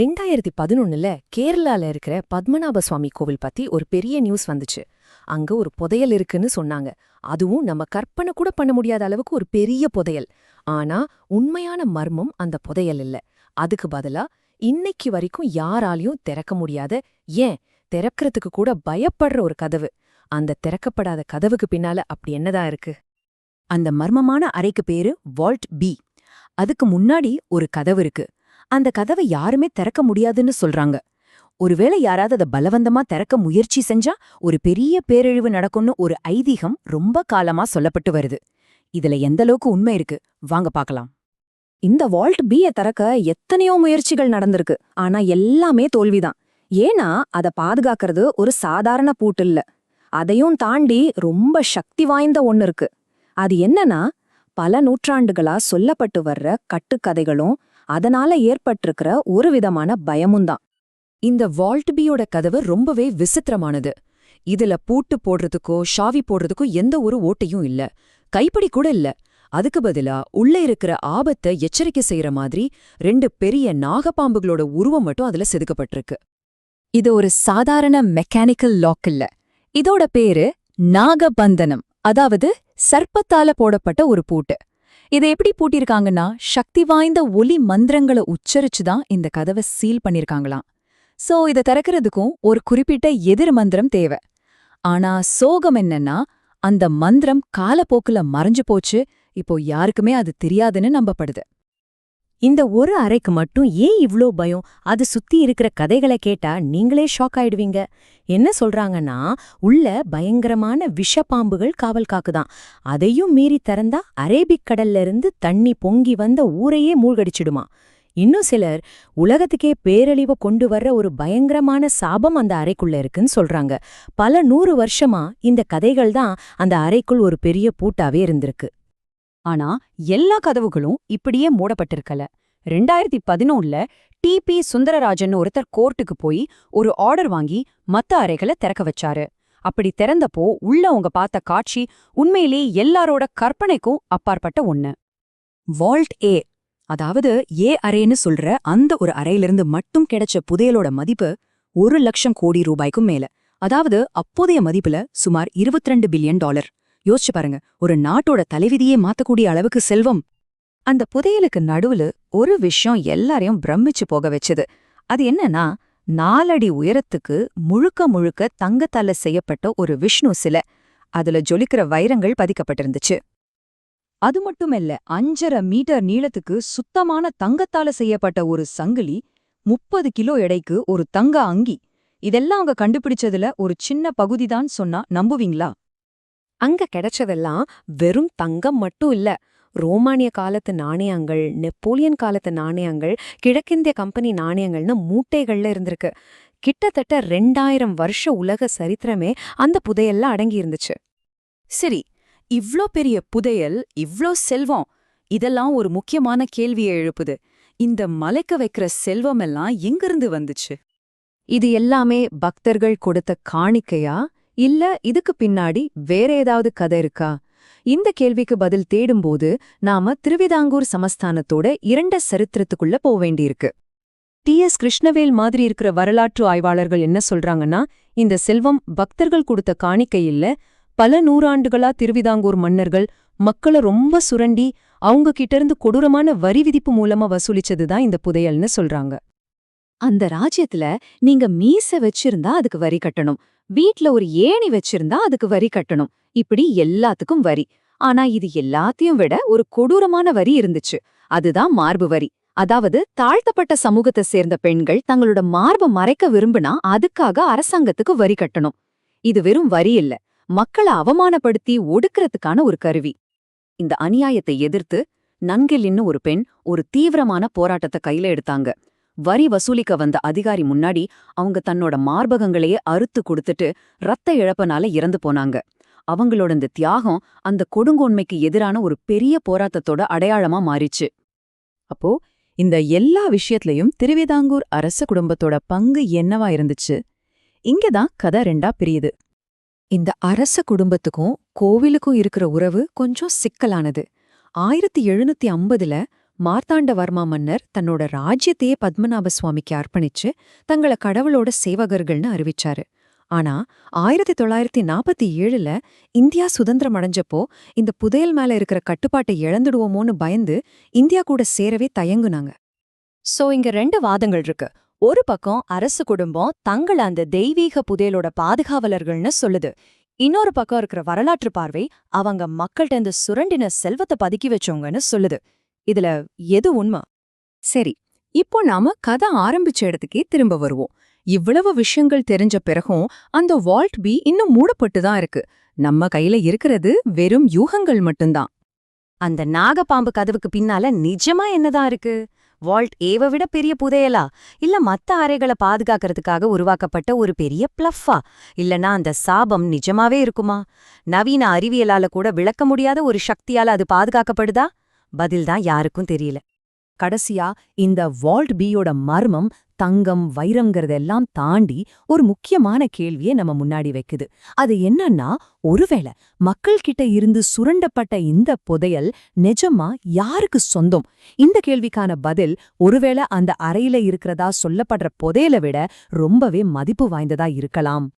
ரெண்டாயிரத்தி பதினொன்னுல கேரளால இருக்கிற பத்மநாப சுவாமி கோவில் பத்தி ஒரு பெரிய நியூஸ் வந்துச்சு. அங்க ஒரு புதையல் இருக்குன்னு சொன்னாங்க. அதுவும் நம்ம கற்பனை கூட பண்ண முடியாத அளவுக்கு ஒரு பெரிய புதையல். ஆனா உண்மையான மர்மம் அந்த புதையல் இல்ல. அதுக்கு பதிலா இன்னைக்கு வரைக்கும் யாராலையும் திறக்க முடியாத ஏன்? திறக்கறதுக்கு கூட பயப்படுற ஒரு கதவு. அந்த திறக்கப்படாத கதவுக்கு பின்னால அப்படி என்னதான் இருக்கு? அந்த மர்மமான அறைக்கு பேரு வால்ட் பி. அதுக்கு முன்னாடி ஒரு கதவு இருக்கு. அந்த கதவை யாருமே திறக்க முடியாதுன்னு சொல்றாங்க. ஒருவேளை யாராவது அதை பலவந்தமா திறக்க முயற்சி செஞ்சா ஒரு பெரிய பேரழிவு நடக்கும்னு ஒரு ஐதீகம் ரொம்ப காலமா சொல்லப்பட்டு வருது. இதுல எந்த அளவுக்கு உண்மை இருக்கு? வாங்க பார்க்கலாம் இந்த வால்ட் பிய திறக்க எத்தனையோ முயற்சிகள் நடந்திருக்கு. ஆனா எல்லாமே தோல்விதான். ஏன்னா அத பாதுகாக்கிறது ஒரு சாதாரண பூட்டு இல்ல. அதையும் தாண்டி ரொம்ப சக்தி வாய்ந்த ஒன்னு இருக்கு. அது என்னன்னா பல நூற்றாண்டுகளா சொல்லப்பட்டு வர்ற கட்டுக்கதைகளும் அதனால ஏற்பட்டிருக்கிற ஒரு விதமான பயமும் தான் இந்த வால்ட்பியோட கதவு ரொம்பவே விசித்திரமானது. இதுல பூட்டு போடுறதுக்கோ ஷாவி போடுறதுக்கோ எந்த ஒரு ஓட்டையும் இல்ல. கைப்படி கூட இல்ல. அதுக்கு பதிலா உள்ள இருக்கிற ஆபத்தை எச்சரிக்கை செய்யற மாதிரி ரெண்டு பெரிய நாகப்பாம்புகளோட உருவம் மட்டும் அதுல செதுக்கப்பட்டிருக்கு. இது ஒரு சாதாரண மெக்கானிக்கல் லாக் இல்ல. இதோட பேரு நாகபந்தனம். அதாவது சர்ப்பத்தால போடப்பட்ட ஒரு பூட்டு. இதை எப்படி பூட்டியிருக்காங்கன்னா சக்தி வாய்ந்த ஒலி மந்திரங்களை உச்சரிச்சு தான் இந்த கதவை சீல் பண்ணிருக்காங்களாம் சோ இதை திறக்கிறதுக்கும் ஒரு குறிப்பிட்ட எதிர் மந்திரம் தேவை. ஆனா சோகம் என்னன்னா அந்த மந்திரம் காலப்போக்குல மறைஞ்சு போச்சு. இப்போ யாருக்குமே அது தெரியாதுன்னு நம்பப்படுது. இந்த ஒரு அறைக்கு மட்டும் ஏன் இவ்ளோ பயம்? அது சுத்தி இருக்கிற கதைகளை கேட்டா நீங்களே ஷாக் ஆயிடுவீங்க. என்ன சொல்றாங்கன்னா உள்ள பயங்கரமான விஷப்பாம்புகள் காவல் காக்குதான். அதையும் மீறி திறந்தா அரேபிக் கடல்ல இருந்து தண்ணி பொங்கி வந்த ஊரையே மூழ்கடிச்சிடுமா? இன்னும் சிலர் உலகத்துக்கே பேரழிவை கொண்டு வர்ற ஒரு பயங்கரமான சாபம் அந்த அறைக்குள்ள இருக்குன்னு சொல்றாங்க. பல நூறு வருஷமா இந்த கதைகள் தான் அந்த அறைக்குள் ஒரு பெரிய பூட்டாவே இருந்திருக்கு. ஆனா எல்லா கதவுகளும் இப்படியே மூடப்பட்டிருக்கல. ரெண்டாயிரத்தி பதினொன்னுல டி. பி. சுந்தரராஜன் ஒருத்தர் கோர்ட்டுக்கு போய் ஒரு ஆர்டர் வாங்கி மத்த அறைகளை திறக்க வச்சாரு. அப்படி திறந்தப்போ உள்ள அவங்க பார்த்த காட்சி உண்மையிலே எல்லாரோட கற்பனைக்கும் அப்பாற்பட்ட ஒண்ணு. வால்ட் ஏ அதாவது ஏ அறைன்னு சொல்ற அந்த ஒரு அறையிலிருந்து மட்டும் கிடைச்ச புதையலோட மதிப்பு ஒரு லட்சம் கோடி ரூபாய்க்கும் மேல. அதாவது அப்போதைய மதிப்புல சுமார் 22 பில்லியன் டாலர். யோசிச்சு பாருங்க. ஒரு நாட்டோட தலைவிதியே மாத்தக்கூடிய அளவுக்கு செல்வம். அந்த புதையலுக்கு நடுவுல ஒரு விஷயம் எல்லாரையும் பிரமிச்சு போக வச்சது. அது என்னன்னா நாலடி உயரத்துக்கு முழுக்க முழுக்க தங்கத்தால செய்யப்பட்ட ஒரு விஷ்ணு சிலை. அதுல ஜொலிக்கிற வைரங்கள் பதிக்கப்பட்டிருந்துச்சு. அது மட்டுமல்ல அஞ்சரை மீட்டர் நீளத்துக்கு சுத்தமான தங்கத்தால செய்யப்பட்ட ஒரு சங்கிலி முப்பது கிலோ எடைக்கு ஒரு தங்க அங்கி. இதெல்லாம் அவங்க கண்டுபிடிச்சதுல ஒரு சின்ன பகுதிதான் சொன்னா நம்புவீங்களா? அங்க கிடைச்சதெல்லாம் வெறும் தங்கம் மட்டும் இல்ல. ரோமானிய காலத்து நாணயங்கள் நெப்போலியன் காலத்து நாணயங்கள் கிழக்கிந்திய கம்பெனி நாணயங்கள்னு மூட்டைகள்ல இருந்திருக்கு. கிட்டத்தட்ட ரெண்டாயிரம் வருஷ உலக சரித்திரமே அந்த புதையல்ல அடங்கி இருந்துச்சு. சரி இவ்ளோ பெரிய புதையல் இவ்ளோ செல்வம் இதெல்லாம் ஒரு முக்கியமான கேள்வியை எழுப்புது. இந்த மலைக்க வைக்கிற செல்வமெல்லாம் எங்கிருந்து வந்துச்சு? இது எல்லாமே பக்தர்கள் கொடுத்த காணிக்கையா? இல்ல இதுக்கு பின்னாடி வேற ஏதாவது கதை இருக்கா? இந்த கேள்விக்கு பதில் தேடும்போது நாம திருவிதாங்கூர் சமஸ்தானத்தோட இரண்ட சரித்திரத்துக்குள்ள போக வேண்டியிருக்கு. டி. எஸ். கிருஷ்ணவேல் மாதிரி இருக்கிற வரலாற்று ஆய்வாளர்கள் என்ன சொல்றாங்கன்னா இந்த செல்வம் பக்தர்கள் கொடுத்த காணிக்கை இல்ல பல நூறாண்டுகளா திருவிதாங்கூர் மன்னர்கள் மக்களை ரொம்ப சுரண்டி அவங்க கிட்ட இருந்து கொடூரமான வரி விதிப்பு மூலமா வசூலிச்சதுதான் இந்த புதையல்னு சொல்றாங்க. அந்த ராஜ்யத்துல நீங்க மீச வச்சிருந்தா அதுக்கு வரி கட்டணும். வீட்ல ஒரு ஏணி வச்சிருந்தா அதுக்கு வரி கட்டணும். இப்படி எல்லாத்துக்கும் வரி. ஆனா இது எல்லாத்தையும் விட ஒரு கொடூரமான வரி இருந்துச்சு. அதுதான் மார்பு வரி. அதாவது தாழ்த்தப்பட்ட சமூகத்தை சேர்ந்த பெண்கள் தங்களோட மார்பை மறைக்க விரும்பினா அதுக்காக அரசாங்கத்துக்கு வரி கட்டணும். இது வெறும் வரி இல்ல. மக்களை அவமானப்படுத்தி ஒடுக்கறதுக்கான ஒரு கருவி. இந்த அநியாயத்தை எதிர்த்து நன்கெலின்னு ஒரு பெண் ஒரு தீவிரமான போராட்டத்தை கையில எடுத்தாங்க. வரி வசூலிக்க வந்த அதிகாரி முன்னாடி அவங்க தன்னோட மார்பகங்களையே அறுத்து கொடுத்துட்டு ரத்த இழப்பனால இறந்து போனாங்க. அவங்களோட இந்த தியாகம் அந்த கொடுங்கோன்மைக்கு எதிரான ஒரு பெரிய போராட்டத்தோட அடையாளமா மாறிச்சு. அப்போ இந்த எல்லா விஷயத்திலையும் திருவிதாங்கூர் அரச குடும்பத்தோட பங்கு என்னவா இருந்துச்சு? இங்கதான் கதை ரெண்டா பிரியுது. இந்த அரச குடும்பத்துக்கும் கோவிலுக்கும் இருக்கிற உறவு கொஞ்சம் சிக்கலானது. ஆயிரத்தி எழுநூத்தி ஐம்பதுல மார்த்தாண்டவர்மா மன்னர் தன்னோட ராஜ்யத்தையே பத்மநாப சுவாமிக்கு அர்ப்பணிச்சு தங்கள கடவுளோட சேவகர்கள்னு அறிவிச்சாரு. ஆனா ஆயிரத்தி தொள்ளாயிரத்தி நாற்பத்தி ஏழுல இந்தியா சுதந்திரம் அடைஞ்சப்போ இந்த புதையல் மேல இருக்கிற கட்டுப்பாட்டை இழந்துடுவோமோன்னு பயந்து இந்தியா கூட சேரவே தயங்குனாங்க. சோ இங்க ரெண்டு வாதங்கள் இருக்கு. ஒரு பக்கம் அரசு குடும்பம் தங்கள அந்த தெய்வீக புதையலோட பாதுகாவலர்கள்னு சொல்லுது. இன்னொரு பக்கம் இருக்கிற வரலாற்று பார்வை அவங்க மக்கள்கிட்ட இந்த சுரண்டின செல்வத்தை பதுக்கி வச்சவங்கன்னு சொல்லுது. இதுல எது உண்மை? சரி இப்போ நாம கதை ஆரம்பிச்ச இடத்துக்கே திரும்ப வருவோம். இவ்வளவு விஷயங்கள் தெரிஞ்ச பிறகும் அந்த வால்ட் பி இன்னும் மூடப்பட்டு தான் இருக்கு. நம்ம கையில இருக்கிறது வெறும் யூகங்கள் மட்டும்தான். அந்த நாகப்பாம்பு கதவுக்கு பின்னால நிஜமா என்னதான் இருக்கு? வால்ட் ஏவ விட பெரிய புதையலா? இல்ல மத்த அறைகளை பாதுகாக்கிறதுக்காக உருவாக்கப்பட்ட ஒரு பெரிய பிளஃபா? இல்லனா அந்த சாபம் நிஜமாவே இருக்குமா? நவீன அறிவியலால கூட விளக்க முடியாத ஒரு சக்தியால அது பாதுகாக்கப்படுதா? பதில்தான் யாருக்கும் தெரியல. கடைசியா இந்த வால்ட் பியோட மர்மம் தங்கம் வைரம்ங்கிறதெல்லாம் தாண்டி ஒரு முக்கியமான கேள்வியை நம்ம முன்னாடி வைக்குது. அது என்னன்னா ஒருவேளை மக்கள் கிட்ட இருந்து சுரண்டப்பட்ட இந்த புதையல் நிஜமா யாருக்கு சொந்தம்? இந்த கேள்விக்கான பதில் ஒருவேளை அந்த அறையில இருக்கிறதா சொல்லப்படுற புதையலை விட ரொம்பவே மதிப்பு வாய்ந்ததா இருக்கலாம்.